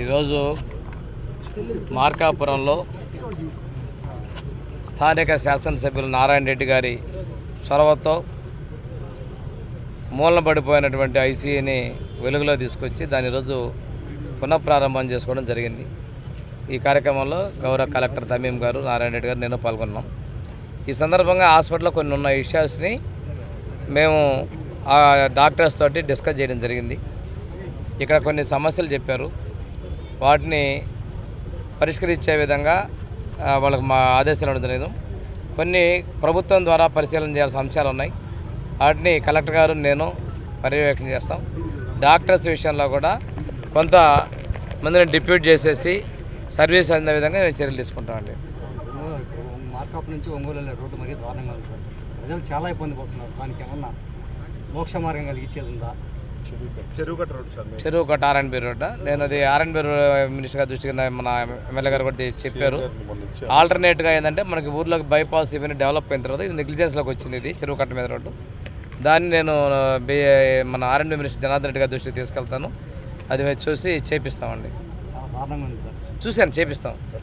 ఈరోజు మార్కాపురంలో స్థానిక శాసనసభ్యులు నారాయణ రెడ్డి గారి చొరవతో మూలన పడిపోయినటువంటి ఐసీని వెలుగులో తీసుకొచ్చి దాని ఈరోజు పునఃప్రారంభం చేసుకోవడం జరిగింది. ఈ కార్యక్రమంలో గౌరవ కలెక్టర్ తమీం గారు నారాయణ రెడ్డి గారు నేను పాల్గొన్నాం. ఈ సందర్భంగా హాస్పిటల్లో కొన్ని ఉన్న ఇష్యూస్ని మేము ఆ డాక్టర్స్ తోటి డిస్కస్ చేయడం జరిగింది. ఇక్కడ కొన్ని సమస్యలు చెప్పారు. వాటిని పరిష్కరించే విధంగా వాళ్ళకు మా ఆదేశాలు ఉండలేదు కొన్ని ప్రభుత్వం ద్వారా పరిశీలన చేయాల్సిన అంశాలు ఉన్నాయి. వాటిని కలెక్టర్ గారు నేను పర్యవేక్షణ చేస్తాం. డాక్టర్స్ విషయంలో కూడా కొంత మందిని డిప్యూట్ చేసేసి సర్వీస్ అందే విధంగా మేము చర్యలు తీసుకుంటామండి. మార్కాప్ నుంచి ఒంగోలు రోడ్డు మరీ దారుణంగా ఉంది సార్. ప్రజలు చాలా ఇబ్బంది పడుతున్నారు. దానికి ఏమన్నా మోక్ష మార్గం కలిగించేది ఉందా చెరువు కట్ట ఆర్ఎన్బి రోడ్ నేను అది ఆర్ఎన్బి మినిస్టర్ గారి దృష్టికి నా- మన ఎమ్మెల్యే గారు కూడా చెప్పారు. మొన్న ఇచ్చారు. ఆల్టర్నేట్గా ఏంటంటే మనకి ఊర్లోకి బైపాస్ ఇవన్నీ డెవలప్ అయిన తర్వాత ఇది నెగ్లిజెన్స్లోకి వచ్చింది ఇది చెరువు కట్ట మీద రోడ్డు. దాన్ని నేను మన ఆర్ఎన్బి మినిస్టర్ జనార్దన్ రెడ్డి గారి దృష్టికి తీసుకెళ్తాను. అది మేము చూసి చేపిస్తామండి. చూశాను చేపిస్తాం.